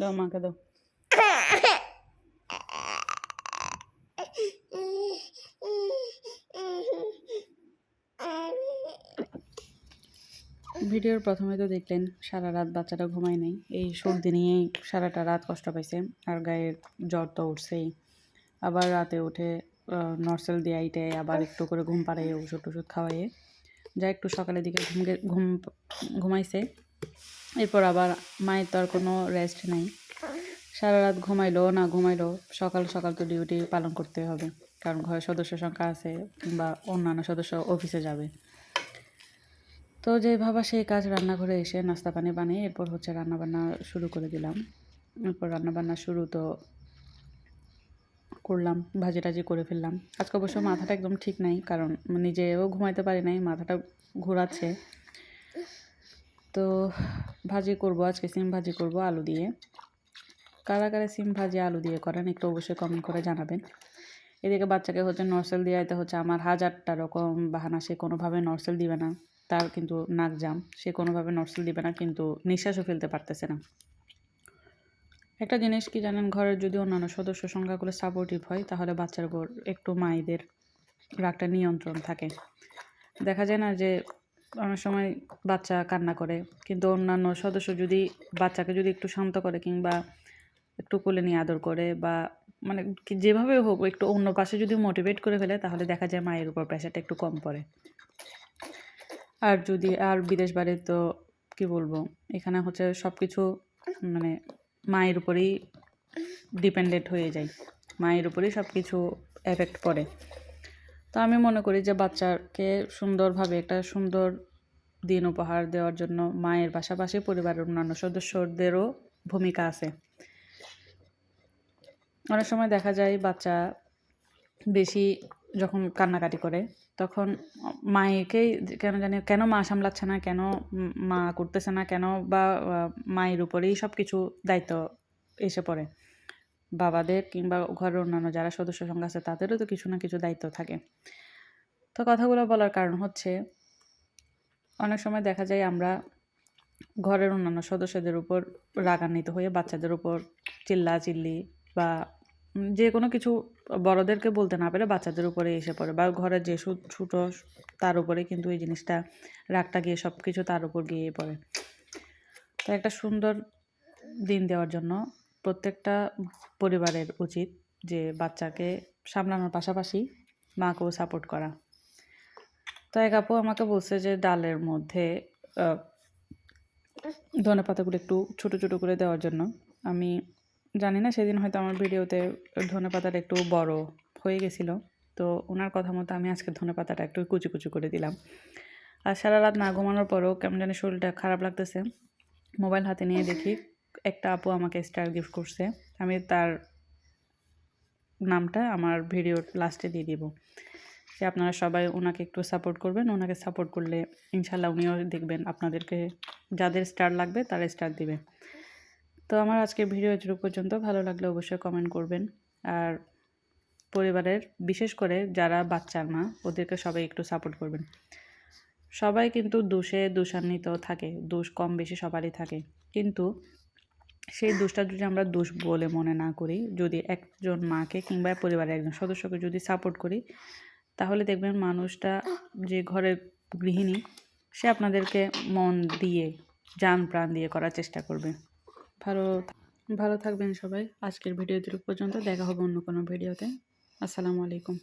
দাও, মাকে দাও। ভিডিওর প্রথমে তো দেখলেন, সারা রাত বাচ্চাটা ঘুমায় নাই। এই সর্দি নিয়েই সারাটা রাত কষ্ট পাইছে, আর গায়ে জ্বর তো উঠছেই। আবার রাতে উঠে নর্সেল দিয়ে আইটে, আবার একটু করে ঘুম পাড়াইয়ে ওষুধ টষুধ খাওয়াইয়ে। যা একটু সকালের দিকে ঘুম ঘুম ঘুমাইছে এরপর আবার মায়ের তো আর কোনো রেস্ট নাই। সারা রাত ঘুমাইলো না ঘুমাইলো, সকাল সকাল তো ডিউটি পালন করতে হবে। কারণ ঘরের সদস্য সংখ্যা আছে কিংবা অন্যান্য সদস্য অফিসে যাবে। তো যে ভাবা সেই কাজ রান্নাঘরে এসে নাস্তা পানি বানিয়ে এরপর হচ্ছে রান্নাবান্না শুরু করে দিলাম। এরপর রান্নাবান্না শুরু তো করলাম ভাজি টাজি করে ফেললাম। আজকে অবশ্য মাথাটা একদম ঠিক নাই, কারণ নিজেও ঘুমাইতে পারি নাই, মাথাটা ঘোরাচ্ছে। তো ভাজি করব, আজকে সিম ভাজি করব আলু দিয়ে। কারা কারা সিম ভাজি আলু দিয়ে করেন একটু অবশ্যই কমেন্ট করে জানাবেন। এদিকে বাচ্চাকে হচ্ছে নর্সেল দিয়ে আইতে হচ্ছে, আমার হাজারটা রকম বাহানা, সে কোনোভাবে নর্সেল দিবে না, তার কিন্তু নাক জাম, সে কোনোভাবে নর্সেল দিবে না, কিন্তু নিঃশ্বাসও ফেলতে পারতেছে না। একটা জিনিস কি জানেন, ঘরের যদি অন্যান্য সদস্য সংখ্যাগুলো সাপোর্টিভ হয়, তাহলে বাচ্চার উপর একটু মায়েদের রাগটা নিয়ন্ত্রণ থাকে। দেখা যায় না যে অনেক সময় বাচ্চা কান্না করে, কিন্তু অন্যান্য সদস্য যদি বাচ্চাকে যদি একটু শান্ত করে কিংবা একটু কোলে নিয়ে আদর করে বা মানে যেভাবে হোক একটু অন্য পাশে যদি মোটিভেট করে ফেলে, তাহলে দেখা যায় মায়ের উপর প্রেশারটা একটু কম পড়ে। আর যদি, আর বিদেশ বাড়ি তো কি বলব, এখানে হচ্ছে সব কিছু মানে মায়ের উপরেই ডিপেন্ডেন্ট হয়ে যায়। মায়ের উপরেই সব কিছু এফেক্ট পড়ে। তো আমি মনে করি যে বাচ্চাকে সুন্দরভাবে একটা সুন্দর দিন উপহার দেওয়ার জন্য মায়ের পাশাপাশি পরিবারের অন্যান্য সদস্যদেরও ভূমিকা আছে। অনেক সময় দেখা যায় বাচ্চা বেশি যখন কান্নাকাটি করে, তখন মায়েকেই কেন জানি, কেন মা সামলাচ্ছে না, কেন মা করতেছে না, কেন বা মায়ের উপরেই সব কিছু দায়িত্ব এসে পড়ে। বাবাদের কিংবা ঘরের অন্যান্য যারা সদস্য সংখ্যা আছে, তাদেরও তো কিছু না কিছু দায়িত্ব থাকে। তো কথাগুলো বলার কারণ হচ্ছে, অনেক সময় দেখা যায় আমরা ঘরের অন্যান্য সদস্যদের উপর রাগান্বিত হয়ে বাচ্চাদের উপর চিল্লা চিল্লি বা যে কোনো কিছু বড়দেরকে বলতে না পেরে বাচ্চাদের উপরে এসে পড়ে বা ঘরের যে ছোটো তার উপরে কিন্তু এই জিনিসটা, রাগটা গিয়ে সব কিছু তার উপর গিয়ে পড়ে। তো একটা সুন্দর দিন দেওয়ার জন্য প্রত্যেকটা পরিবারের উচিত যে বাচ্চাকে সামলানোর পাশাপাশি মাকেও সাপোর্ট করা। তো এক আপু আমাকে বলছে যে ডালের মধ্যে ধনে পাতাগুলো একটু ছোটো ছোটো করে দেওয়ার জন্য। আমি জানি না, সেদিন হয়তো আমার ভিডিওতে ধনে পাতাটা একটু বড় হয়ে গেছিল। তো ওনার কথা মতো আমি আজকে ধনে পাতাটা একটু কুচি কুচি করে দিলাম। আর সারা রাত না ঘুমানোর পরেও কেমন জানি শরীরটা খারাপ লাগতেছে। মোবাইল হাতে নিয়ে দেখি একটা আপু আমাকে স্টার গিফট করছে। আমি তার নামটা আমার ভিডিওর লাস্টে দিয়ে দিব। যে আপনারা সবাই ওনাকে একটু সাপোর্ট করবেন, ওনাকে সাপোর্ট করলে ইনশাল্লাহ উনিও দেখবেন আপনাদেরকে যাদের স্টার লাগবে তারা স্টার দিবে। তো আমার আজকের ভিডিও এটুকু পর্যন্ত। ভালো লাগলে অবশ্যই কমেন্ট করবেন। আর পরিবারের, বিশেষ করে যারা বাচ্চার মা, ওদেরকে সবাই একটু সাপোর্ট করবেন। সবাই কিন্তু দোষে, দোষান্বিত থাকে, দোষ কম বেশি সবারই থাকে। কিন্তু সেই দোষটা যদি আমরা দোষ বলে মনে না করি, যদি একজন মাকে কিংবা পরিবারের একজন সদস্যকে যদি সাপোর্ট করি, তাহলে দেখবেন মানুষটা যে ঘরের গৃহিণী, সে আপনাদেরকে মন দিয়ে যান প্রাণ দিয়ে করার চেষ্টা করবে। ভালো ভালো থাকবেন সবাই। আজকের ভিডিও পর্যন্ত। দেখা হবে অন্য কোনো ভিডিওতে। আসসালামু আলাইকুম।